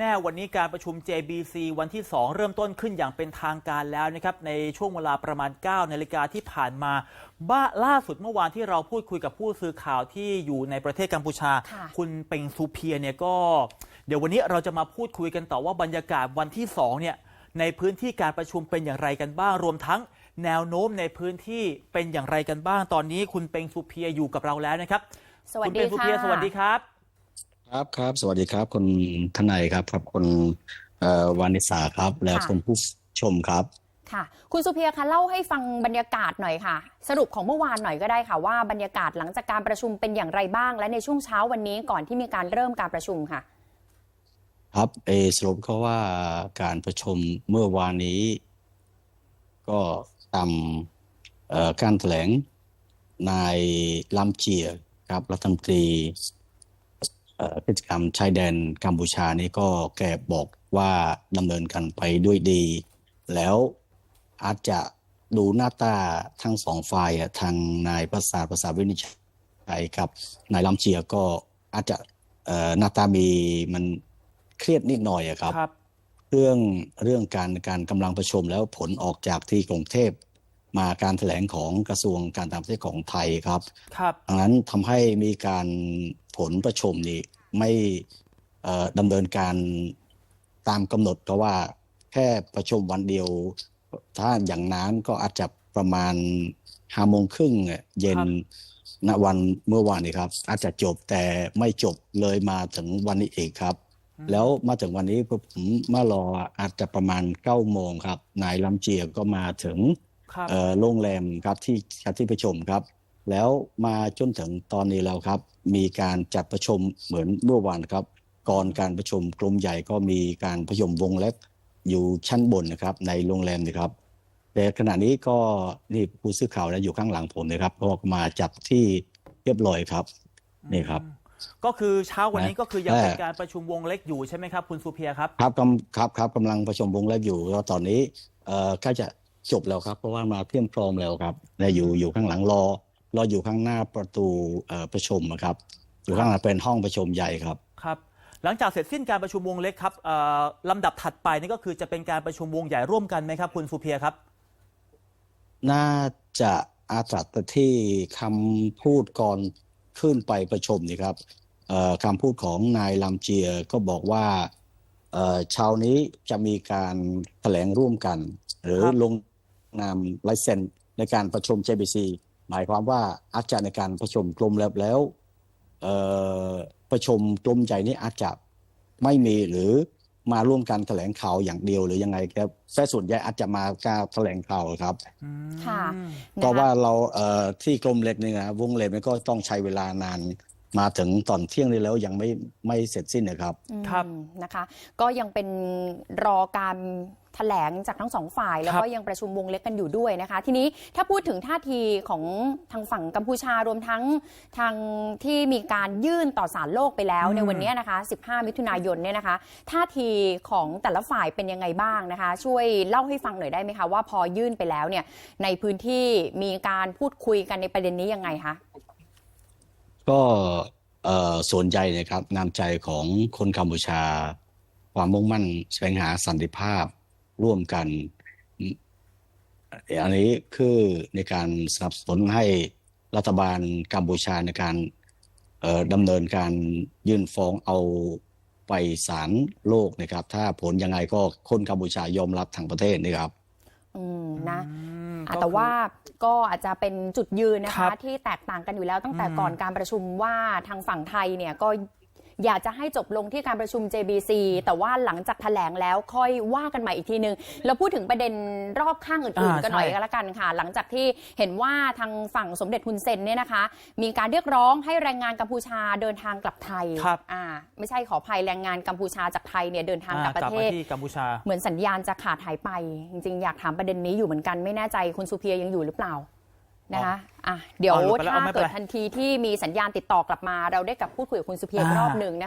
แน่วันนี้การประชุม JBC วันที่ 2 เริ่มต้นขึ้นอย่างเป็นทางการแล้วนะครับในช่วงเวลาประมาณ 9 นาฬิกาที่ผ่านมา บ้าล่าสุดเมื่อวานที่เราพูดคุยกับผู้สื่อข่าวที่อยู่ในประเทศกัมพูชาค่ะณเป็งซูเพียเนี่ยก็ เดี๋ยววันนี้เราจะมาพูดคุยกันต่อว่าบรรยากาศวันที่ 2 เนี่ยในพื้นที่การประชุมเป็นอย่างไรกันบ้างรวมทั้งแนวโน้มในพื้นที่เป็นอย่างไรกันบ้างตอนนี้ คุณเป็งซูเพียอยู่กับเราแล้วนะครับสวัสคุณดีเป็งซูค่ะเพียสวัสดีครับ ครับครับ สวัสดีครับคุณทนายครับครับคุณเอ่อวานิสาครับ และค่ะคุณผู้ชมครับค่ะ คุณสุเพียคะเล่าให้ฟังบรรยากาศหน่อยค่ะ สรุปของเมื่อวานหน่อยก็ได้ค่ะ ว่าบรรยากาศหลังจากการประชุมเป็นอย่างไรบ้าง และในช่วงเช้าวันนี้ก่อนที่มีการเริ่มการประชุมค่ะ ครับเออสรุปก็ว่าการประชุมเมื่อวานนี้ ก็ตามเอ่อการแถลงนายลำเจียครับรัฐมนตรีเอ่อ กิจกรรมชายแดนกัมพูชานี่ก็แกบอกว่าดำเนินกันไปด้วยดี แล้วอาจจะดูหน้าตาทั้งสองฝ่ายอะทางนายประสาทประสาทวินิจฉัยกับนายลำเจียก็อาจจะเอ่อหน้าตามีมันเครียดนิดหน่อยอะครับครับเรื่องเรื่องการการกำลังประชุมแล้วผลออกจากที่กรุงเทพมาการแถลงของกระทรวงการต่างประเทศของไทยครับครับดังนั้นทำให้มีการ ผลประชุมนี้ไม่เอ่อดำเนินการตามกำหนด เพราะว่าแค่ประชุมวันเดียว ถ้าอย่างนั้นก็อาจจะประมาณห้าโมงครึ่งเย็นครับณวันเมื่อวานนี้ครับ อาจจะจบแต่ไม่จบเลยมาถึงวันนี้เองครับ แล้วมาถึงวันนี้ผมมารออาจจะประมาณเก้าโมงครับนายลำเจียก็มาถึงครับเอ่อโรงแรมครับที่ครับที่ประชุมครับ แล้วมาจนถึงตอนนี้แล้วครับ มีการจัดประชุมเหมือนเมื่อวานครับ ก่อนการประชุมกลุ่มใหญ่ก็มีการประชุมวงเล็กอยู่ชั้นบนนะครับ ในโรงแรมนะครับแต่ขณะนี้ก็นี่ผู้สื่อข่าวนะอยู่ข้างหลังผมนะครับก็มาจับที่เรียบร้อยครับนี่ครับอืมก็คือเช้าวันนี้นะก็คือยังเป็นแต่การประชุมวงเล็กอยู่ใช่ไหมครับคุณสุเพียครับครับกำครับครับกำลังประชุมวงเล็บอยู่แล้วตอนนี้เอ่อใกล้จะจบแล้วครับ เพราะว่ามาเพียมพร้อมแล้วครับและอยู่อยู่ข้างหลังรอ รออยู่ข้างหน้าประตูเอ่อประชุมอะครับ อยู่ข้างหลังเป็นห้องประชุมใหญ่ครับครับ หลังจากเสร็จสิ้นการประชุมวงเล็กครับเอ่อลำดับถัดไปนี่ก็คือจะเป็นการประชุมวงใหญ่ร่วมกันไหมครับ คุณสุเพียครับ น่าจะอาตรัสที่คำพูดก่อนขึ้นไปประชุมนี่ครับเอ่อคำพูดของนายลำเจียก็บอกว่าเอ่อเช้านี้จะมีการแถลงร่วมกัน หรือครับลงนามลายเซ็นในการประชุม JBC หมายความว่าอาจจะในการประชุมกลุ่มแล้วแล้วเอ่อประชุมกลุ่มใหญ่นี้อาจจะไม่มีหรือมาร่วมกันแถลงข่าวอย่างเดียวหรือยังไงครับแต่ส่วนใหญ่อาจจะมาการแถลงข่าวครับอืมค่ะก็ว่าเราเอ่อที่กรมเหล็กนี่นะวงเหล็กมันก็ต้องใช้เวลานาน มาถึงตอนเที่ยงนี้แล้วยังไม่ไม่เสร็จสิ้นนะครับอืมครับนะคะ ก็ยังเป็นรอการแถลงจากทั้งสองฝ่าย แล้วครับก็ยังประชุมวงเล็กกันอยู่ด้วยนะคะ ทีนี้ถ้าพูดถึงท่าทีของทางฝั่งกัมพูชารวมทั้งทางที่มีการยื่นต่อศาลโลกไปแล้วอืม ในวันนี้นะคะ 15 มิถุนายนเนี่ยนะคะท่าทีของแต่ละฝ่ายเป็นยังไงบ้างนะคะ ช่วยเล่าให้ฟังหน่อยได้ไหมคะว่าพอยื่นไปแล้วเนี่ยในพื้นที่มีการพูดคุยกันในประเด็นนี้ยังไงคะ ก็ส่วนใหญ่นะครับนำใจของคนกัมพูชา ความมุ่งมั่นแสวงหาสันติภาพร่วมกัน อันนี้คือในการสนับสนุนให้รัฐบาลกัมพูชาในการดำเนินการยื่นฟ้องเอาไปศาลโลกนะครับ ถ้าผลยังไงก็คนกัมพูชายอมรับทางประเทศนะครับ อืมนะอืมอะก็แต่คือว่าก็อาจจะเป็นจุดยืนนะครัคะบที่แตกต่างกันอยู่แล้วตั้งแต่อืมก่อนการประชุมว่าทางฝั่งไทยเนี่ยก็ อยากจะให้จบลงที่การประชุม JBC แต่ว่าหลังจากแถลงแล้วค่อยว่ากันใหม่อีกทีนึงเราพูดถึงประเด็นรอบข้างอื่นอ่าๆกันหน่อยใช่ก็แล้วกันค่ะ หลังจากที่เห็นว่าทางฝั่งสมเด็จฮุนเซนเนี่ยนะคะ มีการเรียกร้องให้แรงงานกัมพูชาเดินทางกลับไทยครับอ่าไม่ใช่ขออภัยแรงงานกัมพูชาจากไทยเนี่ยเดินทางกลับประกลับเทมาศที่กัมพูชา เหมือนสัญญาณจะขาดหายไป จริงๆ อยากถามประเด็นนี้อยู่เหมือนกันไม่แน่ใจคุณสุเพียยังอยู่หรือเปล่านะคะ อะเดี๋ยวเอาหลุดไปแล้วถ้าเอาไม่เป็นเกิดไรทันทีที่มีสัญญาณติดต่อกลับมา เราได้กลับพูดคุยกับคุณสุเพียอีกอ่ารอบหนึ่งนะคะ